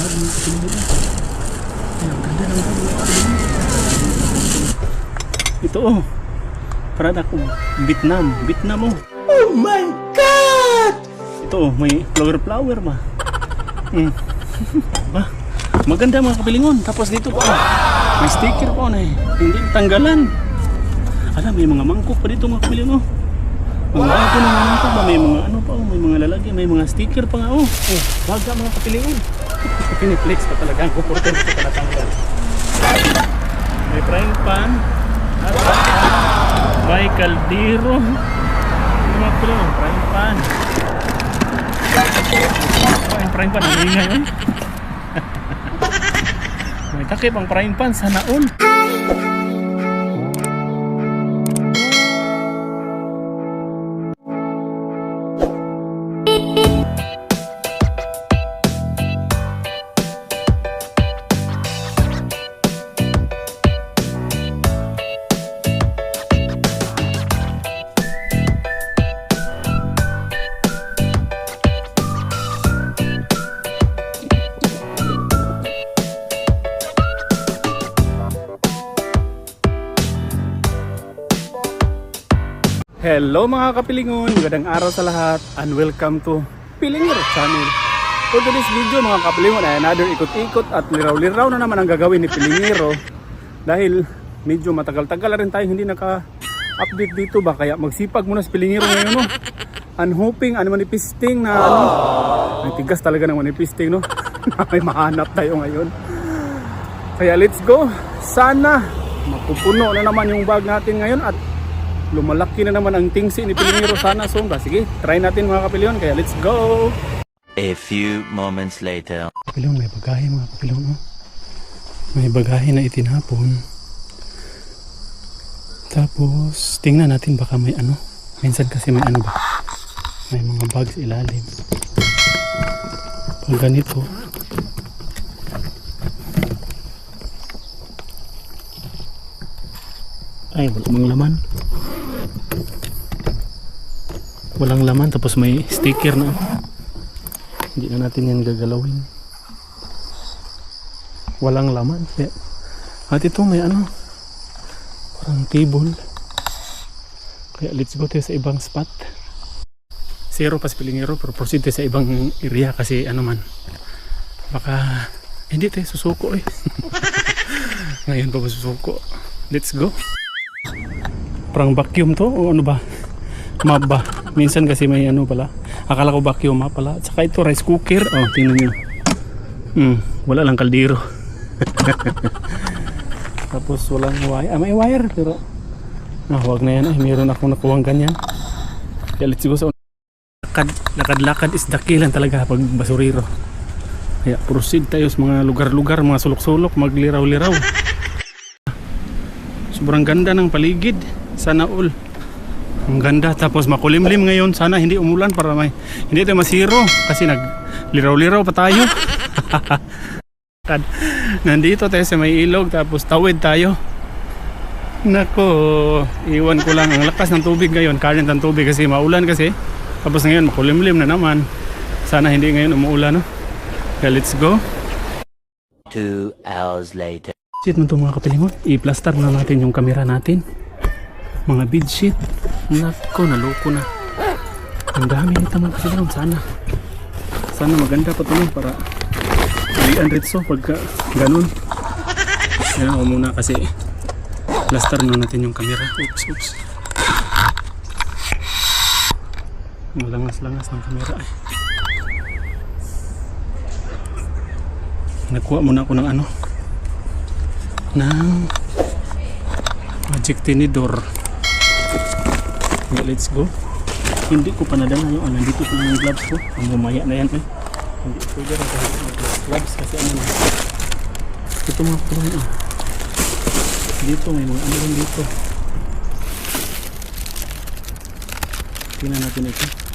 bag mga kapilingon. Ay, ang ganda ng bag mga kapilingon. Ito oh. Product ko. Vietnam. Vietnam oh. Oh my God! Ito oh, may flower flower ba? Hmm. ba? Maganda mga kapilingon. Tapos dito pa oh. May sticker pa oh, na eh. Hindi tanggalan. Alam, may mga mangkok pa dito mga kapilingon oh. Ang bago ng mga mangkok ba? May mga ano pa oh. May mga lalagyan. May mga sticker pa nga oh. Oh, baga mga kapilingon. Piniflex pa talaga. Ang kukurtin sa palatanggal. May frying pan. At may kaldero. Ano mga kapilingon? Frying pan. Ang frying pan, ang ingay eh. May takip ang frying pan sa naon. Hello mga kapilingon, magandang araw sa lahat and welcome to Pilingero Channel. For today's video mga kapilingon ay another ikot-ikot at liraw-liraw na naman ang gagawin ni Pilingero dahil medyo matagal-tagal rin tayo hindi naka-update dito ba kaya magsipag muna si Pilingero ngayon no. And hoping and manifesting na ano, ang tigas talaga ng manifesting no. may mahanap tayo ngayon. Kaya let's go. Sana mapupuno na naman yung bag natin ngayon at lumalaki na naman ang tingsi ni Pilingero sana soon ba? Sige, try natin mga kapilyon. Kaya let's go! A few moments later. Kapilyon, may bagahe mga kapilyon. Oh. May bagahe na itinapon. Tapos, tingnan natin baka may ano. Minsan kasi may ano ba? May mga bags ilalim. Pag ganito, ay wala mang laman walang laman tapos may sticker na. Hindi na natin yan gagalawin. Walang laman. Kaya at ito may ano parang table. Kaya let's go tayo sa ibang spot. Zero pas pilingero pero proceed tayo sa ibang area kasi ano man. Baka hindi tayo susuko eh. Ngayon pa ba susuko? Let's go. Parang vacuum to o ano ba? Map ba minsan kasi may ano pala akala ko vacuum map pala. At saka ito rice cooker. Oh tingnan nyo hmm, wala lang kaldero. Tapos walang wire. Ah may wire pero ah wag na yan eh. Meron akong nakuwang ganyan. Kaya let's go sa lakad lakad lakad is dakilan talaga pag basuriro kaya proceed tayo sa mga lugar-lugar mga sulok-sulok magliraw-liraw. Sobrang ganda ng paligid. Sana all ang ganda. Tapos makulimlim ngayon. Sana hindi umulan para may hindi tayo masiro. Kasi nag liraw-liraw pa tayo. Nandito tayo sa may ilog tapos tawid tayo. Nako iwan ko lang. Ang lakas ng tubig ngayon. Current ng tubig kasi maulan kasi. Tapos ngayon makulimlim na naman. Sana hindi ngayon umuulan no? Kaya let's go. Two hours later. Shit mo ito mga kapilingon. I-plaster na natin yung camera natin. Mga bedsheet. Nako, naloko na. Ang dami nito mga kapilingon. Sana. Sana maganda pa ito para uwian ritso pagka ganun. Yan ako muna kasi plaster na natin yung camera. Oops, oops. Malangas-langas ng camera eh. Nagkuha muna ako ng ano ng magic tinidor okay, let's go. Hindi ko pa nadala yung ano dito ko lang yung gloves ko. Ang bumaya na yan eh. Hindi rin kahit mag gloves kasi ano na. Ito mga kulong ah. Dito may mga ano rin dito. Tingnan natin ito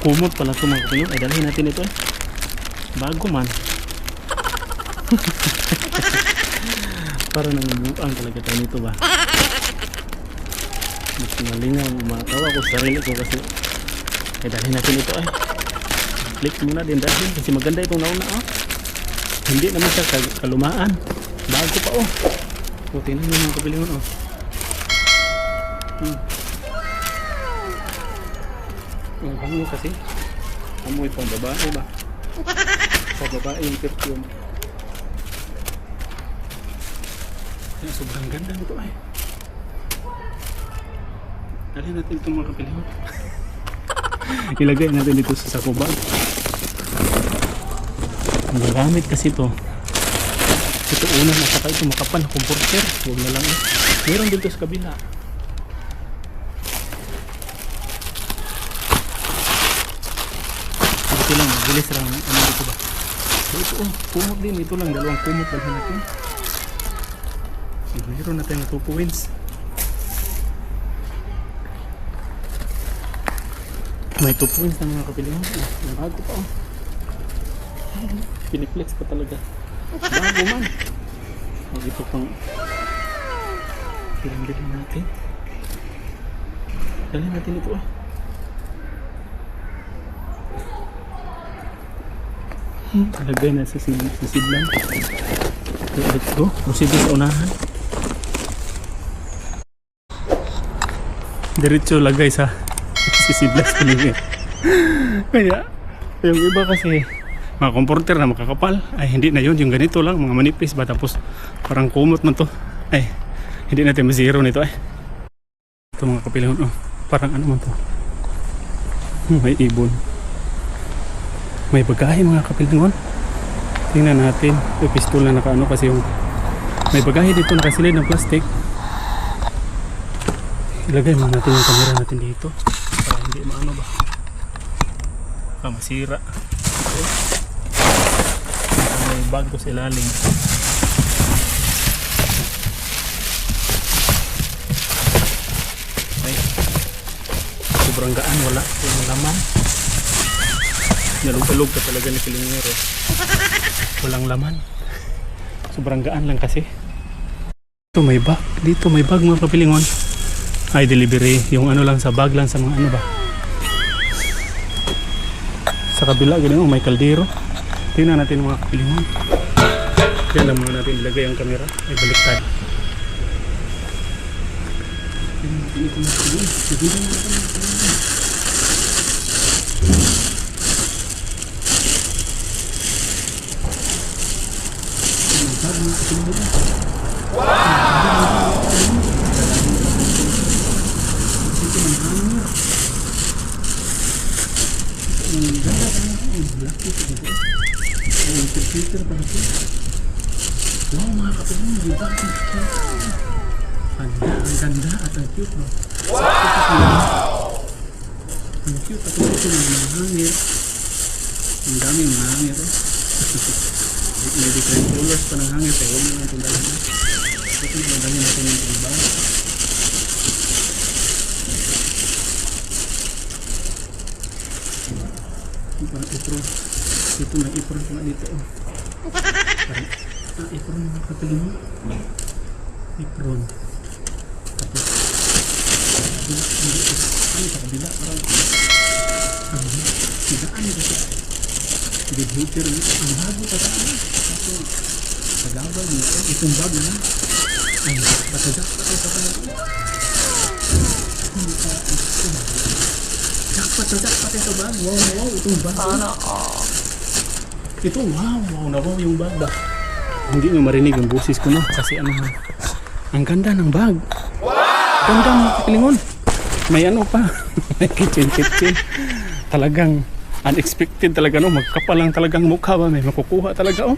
kumot pala ito mga kapilyo ay dalhin natin ito eh bago man Para nangunguan talaga tayo nito ba? Mas malingaw, matawa ko sa sarili ko kasi ay dalhin natin ito ay. Click muna din dahil kasi maganda itong nauna oh. Hindi naman siya kal- kalumaan. Bago pa oh. O, tingnan nyo mga oh. Hmm. Ang bango kasi. Amoy pang babae ba? Sa babae yung perfume. Kaya sobrang ganda nito ay. Dali natin itong mga kapilihon. Ilagay natin dito sa sako bag. Ang gagamit kasi ito. Ito una na saka ito makapal na comforter. Huwag na lang eh. Meron dito sa kabila. Ito lang. Ano dito ba? Ito oh, kumot din. Ito lang, dalawang kumot dalhin natin. Meron na tayong 2 points. May 2 points na mga kapilingan. Ang bago pa oh. Piniflex pa talaga. Bago man. Mag ito pang Pilang-bilin natin. Dali natin ito ah. Hmm, Lagay na sa sid- sa sidlan. Okay, let's go. Proceed sa unahan. Diretso lagay sa sisidlan sa paligid. Kaya, yung iba kasi, mga comforter na makakapal, ay hindi na yun, yung ganito lang, mga manipis ba, tapos parang kumot man to. Ay, hindi natin mazero nito ay. Ito mga kapilahon, oh, parang ano man to. Hmm, May ibon. May bagahe mga kapilahon. Tingnan natin, may pistol na nakaano kasi yung may bagahe dito nakasilid ng plastic. Ilagay mo natin yung camera natin dito para hindi maano ba. Baka masira. Okay. May bag ko sa ilalim. Ay. Sobrang gaan, wala. Walang laman. Nalug-alug ka talaga ni Pilingero. Walang laman. Sobrang gaan lang kasi. Dito may bag. Dito may bag mga kapilingon. Ay, delivery. Yung ano lang sa bag lang sa mga ano ba. Sa kabila, ganun, oh, may kaldero. Tingnan natin mga kapilingon. Yan lang muna natin ilagay ang camera. Ay, baliktad. Tingnan natin ito na ito. Tingnan natin ito. Ang computer pala ito. Wow, mga kapatid, di ba? Ang cute. Ganda, ang ganda at ang cute, no? Wow! Ang cute at ang cute ng mga hangir. May different colors pa ng hangir, kaya huwag naman itong dalahan. Ito, magdalhin natin yung iba. Parang apron. Ito na apron na dito. Oh. Parang, ah, apron mga kapilin mo. Apron. Tapos. Ano sa kabila? Parang, ang sigaan ito. Heater mo. Ang bago pa tayo. Ito, pagabal mo. Itong bag na. Ang patagak pa tayo sa kanila. Hindi pa, ito? Jackpot na jackpot ito bag. Wow, wow, itong bag. Ito, wow, wow na yung bag ba? Hindi nyo marinig ang boses ko no kasi ano. Ang ganda ng bag. Wow! Ganda mga kakilingon. May ano pa. May kitchen kitchen. Talagang unexpected talaga no. Magkapal lang talagang mukha ba. May makukuha talaga oh.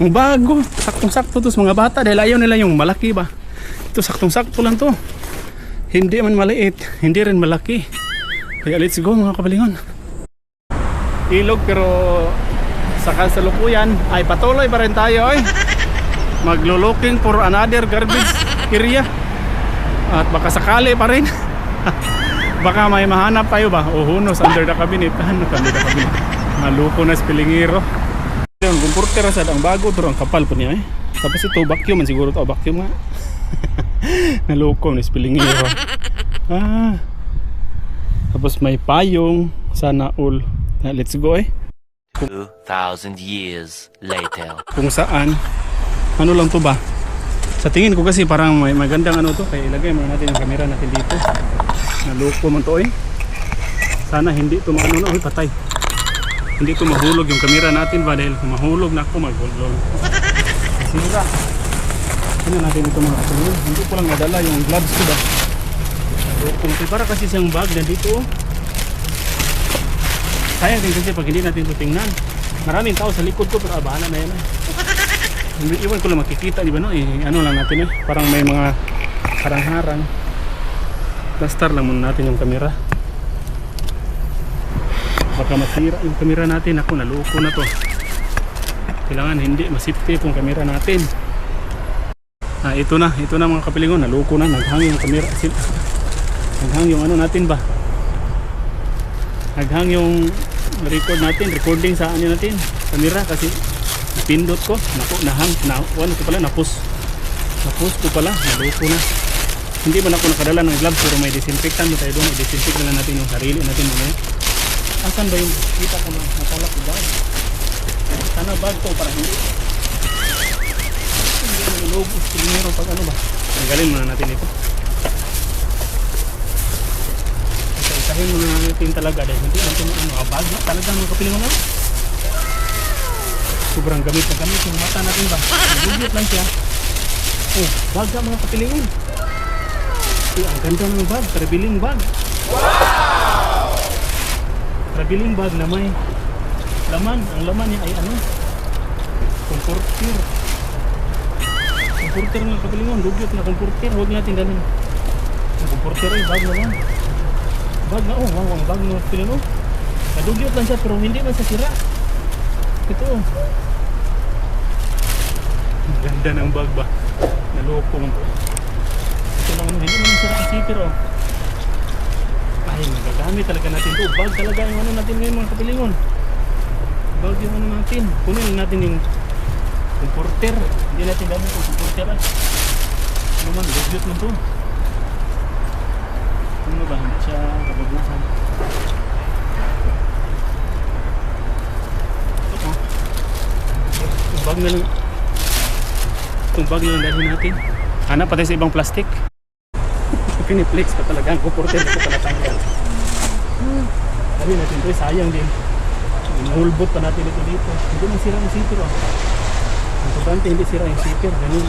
Ang bago. Saktong-sakto to sa mga bata dahil ayaw nila yung malaki ba. Ito saktong-sakto lang to. Hindi man maliit. Hindi rin malaki. Kaya let's go mga kabalingon. Ilog pero sa kasalukuyan ay patuloy pa rin tayo ay maglo-looking for another garbage area at baka sakali pa rin baka may mahanap tayo ba o hunos under the cabinet ano under the cabinet maluko na spilingiro Yung comforter sa ang bago pero ang kapal po niya eh. Tapos ito vacuum man siguro to vacuum nga. Naloko ni spilling error. Ah. Tapos may payong sana all. Na, let's go eh. 2,000 years later. Kung saan ano lang to ba? Sa tingin ko kasi parang may magandang ano to kaya ilagay muna natin yung camera natin dito. Naloko man to eh. Sana hindi to maano na, Uy, patay. Hindi to mahulog yung camera natin ba dahil kung mahulog na ako maghulog. Sira. Ano natin ito mga kasunod? Hindi ko lang nadala yung gloves ko ba? Naloko to. Para kasi siyang bag na dito oh. Sayang din kasi pag hindi natin ito tingnan. Maraming tao sa likod ko pero abala na yan eh. Iwan ko lang makikita, di ba no? Eh, ano lang natin eh. Parang may mga harang-harang. Plaster lang muna natin yung camera. Baka masira yung camera natin. Ako, naluko na to. Kailangan hindi masipte yung camera natin. Ah, ito na. Ito na mga kapilingon. Naluko na. Naghang yung camera. Naghang yung ano natin ba? Naghang yung record natin. Recording sa ano natin. Camera kasi pindot ko naku nahang na ano ko pala napus napus ko pala naluko na hindi man ako nakadala ng gloves pero may disinfectant tayo doon. I-disinfect na natin yung sarili natin mamaya. Asan ba yung kita ko na nakalak ko bag sana bag to para hindi. Hindi na nilobos primero pag ano ba? Tanggalin muna natin ito. Isa-isahin muna natin talaga dahil hindi natin ano ah, bag na talaga mga kapiling mga sobrang gamit na gamit. Yung mata natin ba? Nagugyot lang siya. Oh bag na mga kapilingon eh, ang ganda ng bag. Trabiling bag. Wow! Trabiling bag na may laman. Ang laman niya ay ano? Comforter. Comforter mga kapilingon dugyot na comforter. Huwag natin ganun. Ang comforter ay bag na lang. Bag na oh wow ang bag ng kapilingon nadugyot lang siya pero hindi man siya sira. Ito oh. Ang ganda ng bag ba? Naloko. mo. Ito lang ano, hindi naman sira ang zipper oh. Ay, magagamit talaga natin to. Bag talaga yung ano natin ngayon mga kapilingon. Bag yung ano natin. Kunin natin yung comforter. Hindi natin gamit yung comforter ah. Ano man, dugyot man to. Ano ba? Hindi siya kabaguhan. Ito. Yung bag na lang. Itong bag na lang natin. Hanap pa tayo sa ibang plastic. Piniplex pa talaga. Ang kuporte ko pala tanggal. Sabi natin ito, sayang din. Nahulbot pa natin ito dito. Hindi man sira ang sipir. Oh. Ang importante hindi sira yung sipir. Ganun.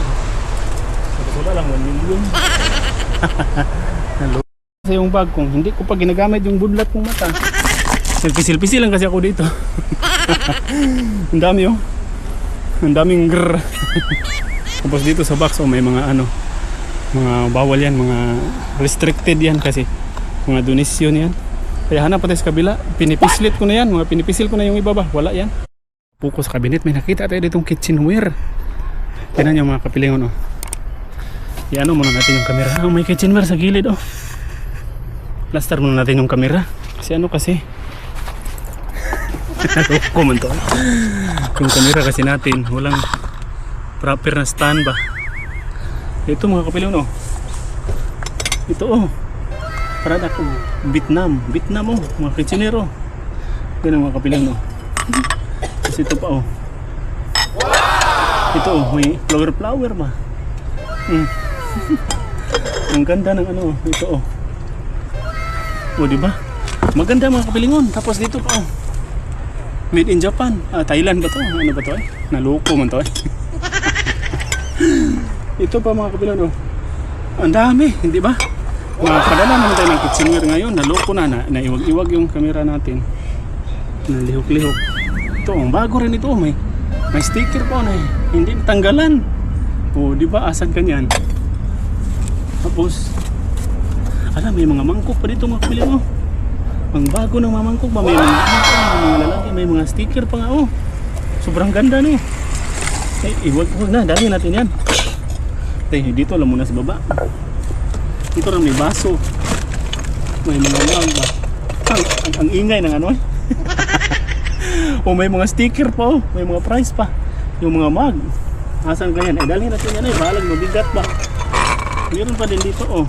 Tapos wala lang 1 million. Hello. Kasi yung bag kong hindi ko pa ginagamit yung budlat kong mata. Selfie-selfie lang kasi ako dito. Ang dami oh. Ang daming grrr. Tapos dito sa box oh, may mga ano mga bawal yan, mga restricted yan kasi mga donation yan. Kaya hanap pa tayo sa kabila, pinipislit ko na yan, mga pinipisil ko na yung iba ba, wala yan. Puko sa cabinet, may nakita tayo ditong kitchenware. Tignan nyo mga kapilingon oh. Iano muna natin yung camera. Oh, may kitchenware sa gilid oh. Plaster muna natin yung camera. Kasi ano kasi, comment to. Camera kasi natin, walang proper na stand ba. Ito mga kapilaw no. Ito oh. Para ako Vietnam, Vietnam oh, mga kitchenero. Yan ang mga kapilaw no. Kasi ito pa oh. Ito oh, may flower flower ba. Hmm. ang ganda ng ano, oh. ito oh. Oh, di ba? Maganda mga kapilingon. Tapos dito pa oh. Made in Japan. Ah, Thailand ba to? Ano ba to eh? Naloko man to eh. Ito pa mga kapilan oh. Ang dami, hindi ba? Makakadala naman tayo ng kitchenware ngayon. Naloko na, na naiwag-iwag yung camera natin. Nalihok-lihok. Ito, ang bago rin ito. May, may sticker pa na hindi tanggalan. Oh, di ba? Asag kanyan. Tapos, alam, may mga mangkok pa dito mga kapilan oh. Ang bago ng mga mangkok ba? May mga, may mga lalaki, may mga sticker pa nga oh. Sobrang ganda no. Eh, iwag, iwag na, dali natin yan. Tay, dito lang muna sa baba. Dito lang may baso. May mga mug ba. Ang, ang, ang ingay ng ano eh. o may mga sticker pa oh. May mga price pa. Yung mga mug. Asan ganyan? Eh, dalhin natin yan eh. Balag mabigat ba? Meron pa din dito oh.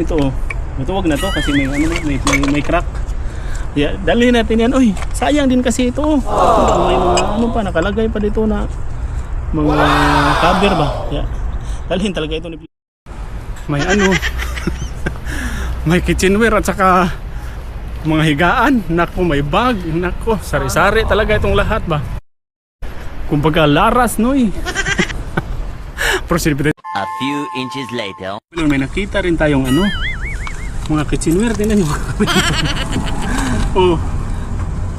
Ito oh. Ito wag na to kasi may ano na, may, may, may crack. Yeah, dalhin natin yan. Uy, sayang din kasi ito. oh. May mga ano pa nakalagay pa dito na mga cover ba. Yeah. Dalhin talaga ito ni May ano. may kitchenware at saka mga higaan. Nako, may bag. Nako, sari-sari talaga itong lahat ba. Kumbaga laras. Proceed with it. A few inches later. May nakita rin tayong ano, mga kitchenware din nyo. oh.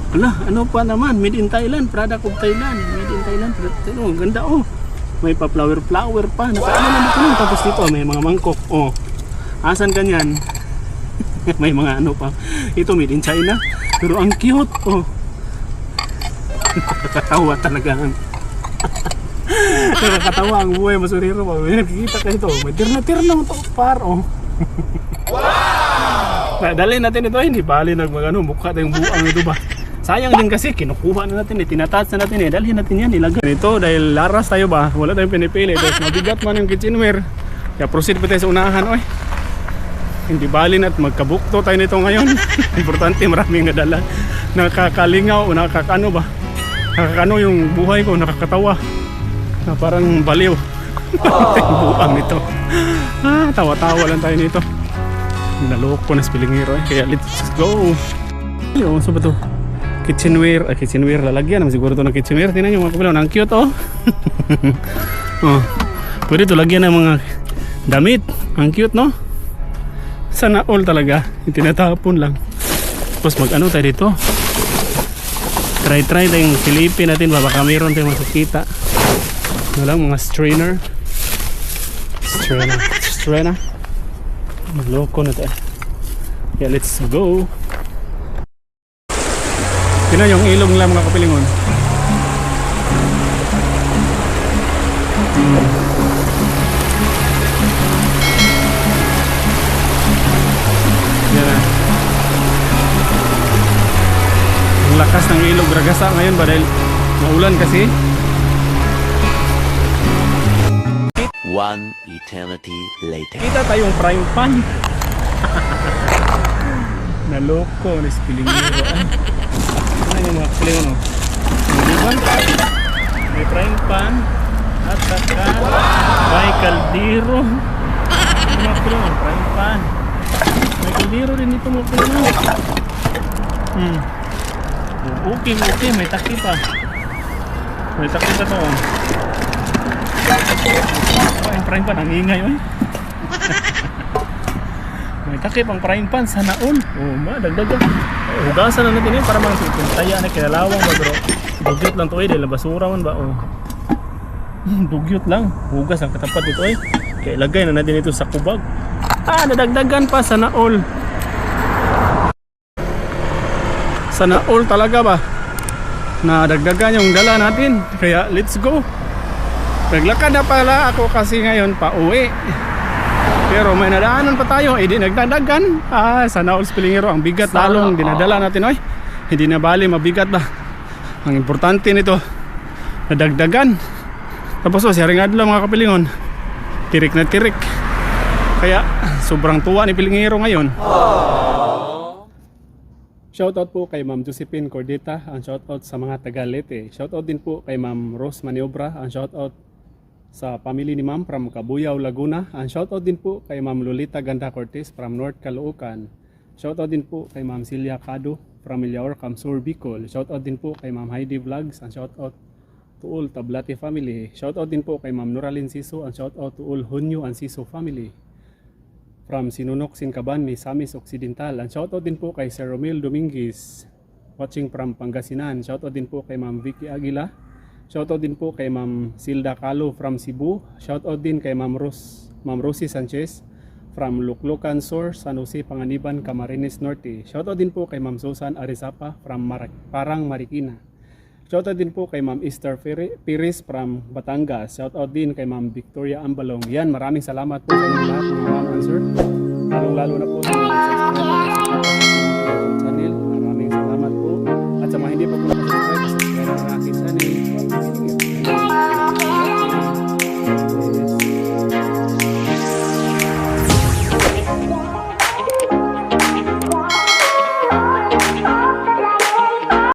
Ala, ano pa naman? Made in Thailand, product of Thailand. Made in Thailand, product. Oh, ganda oh. May pa flower flower pa. Nakaano na nun. Tapos dito may mga mangkok. Oh. Asan kanyan? may mga ano pa. Ito made in China. Pero ang cute. Oh. Nakakatawa talaga. Nakakatawa ang buhay masuriro mo. May nakikita ka ito. May tirna-tirna mo ito par. Oh. wow! Dalhin natin ito. Hindi bali nag ano, mukha tayong buang ito ba. Sayang din kasi kinukuha na natin eh, tinatats na natin eh. Dalhin natin yan, ilagay. Ito dahil laras tayo ba, wala tayong pinipili. Dahil mabigat man yung kitchenware. Kaya proceed pa tayo sa unahan, oy. Hindi bali at magkabukto tayo nito ngayon. Importante maraming nadala. Nakakalingaw o nakakano ba? Nakakano yung buhay ko, nakakatawa. Na parang baliw. Yung buang nito. Ah, tawa-tawa lang tayo nito. Naloko na spelling hero eh. Kaya let's go. Ayun, so ba to? Kitchenware, ah, kitchenware lalagyan naman siguro to ng kitchenware. Tingnan nyo mga kapilaw, ang cute oh. oh. Pwede to lagyan ng mga damit. Ang cute no? Sana all talaga. Tinatapon lang. Tapos mag ano tayo dito. Try try tayong silipin natin ba baka mayroon tayong makikita. Ano lang mga strainer. Strainer. Strainer. Loko na tayo. Yeah, let's go. Tingnan yung ilong nila mga kapilingon. Hmm. Lakas ng ilog ragasa ngayon ba dahil maulan kasi. One eternity later. Kita tayong prime pan. Naloko na spilingero. Ay, ano yung mga spilingero? Maliban. May prime pan. At saka may kaldero. Ano mga spilingero? Prime pan. May kaldero din ito mga spilingero. Hmm. Okay, okay. May taki pa. May taki pa to. oh. Oh, yung frying pan, ang ingay oy. May takip ang frying pan sa naon. Oh, ma, dagdagan. Eh, hugasan na natin yun para mga taya na kinalawang ba bro. Dugyot lang to eh, dahil basura man ba oh. Dugyot lang. Hugas ang katapat dito eh. Kaya ilagay na natin ito sa kubag. Ah, nadagdagan pa sa naol. Sa naol talaga ba? Nadagdagan yung dala natin. Kaya let's go. Naglakad na pala ako kasi ngayon pa uwi. Pero may nadaanan pa tayo, eh di nagdadagan. Ah, sana all spillingero, ang bigat lalong dinadala natin, oy. Hindi na bali, mabigat ba? Ang importante nito, nadagdagan. Tapos oh, siya ring adlaw mga kapilingon. Tirik na tirik. Kaya sobrang tuwa ni Pilingero ngayon. Shoutout po kay Ma'am Josephine Cordita, ang shoutout sa mga taga Leyte. Shoutout din po kay Ma'am Rose Maniobra, ang shoutout sa family ni Ma'am from Cabuyao, Laguna. Ang shoutout din po kay Ma'am Lolita Ganda Cortez from North Caloocan. Shoutout din po kay Ma'am Celia Cado from Milaor, Camsur, Bicol. Shoutout din po kay Ma'am Heidi Vlogs. Ang shoutout to all Tablate family. Shoutout din po kay Ma'am Noralyn Siso. Ang shoutout to all Hunyo and Siso family. From Sinunok, Sincaban, Misamis Occidental. Ang shoutout din po kay Sir Romel Dominguez. Watching from Pangasinan. Shoutout din po kay Ma'am Vicky Aguila. Shoutout din po kay Ma'am Silda Calo from Cebu. Shoutout din kay Ma'am Ros Ma'am Rosie Sanchez from Luklukan Sur, San Jose, Panganiban, Camarines Norte. Shoutout din po kay Ma'am Susan Arizapa from Mar- Parang Marikina. Shoutout din po kay Ma'am Esther Piris from Batangas. Shoutout din kay Ma'am Victoria Ambalong. Yan, maraming salamat po sa inyo lahat mga ma'am and sir. Lalong lalo na po sa mga. Maraming salamat po. At sa mga hindi po.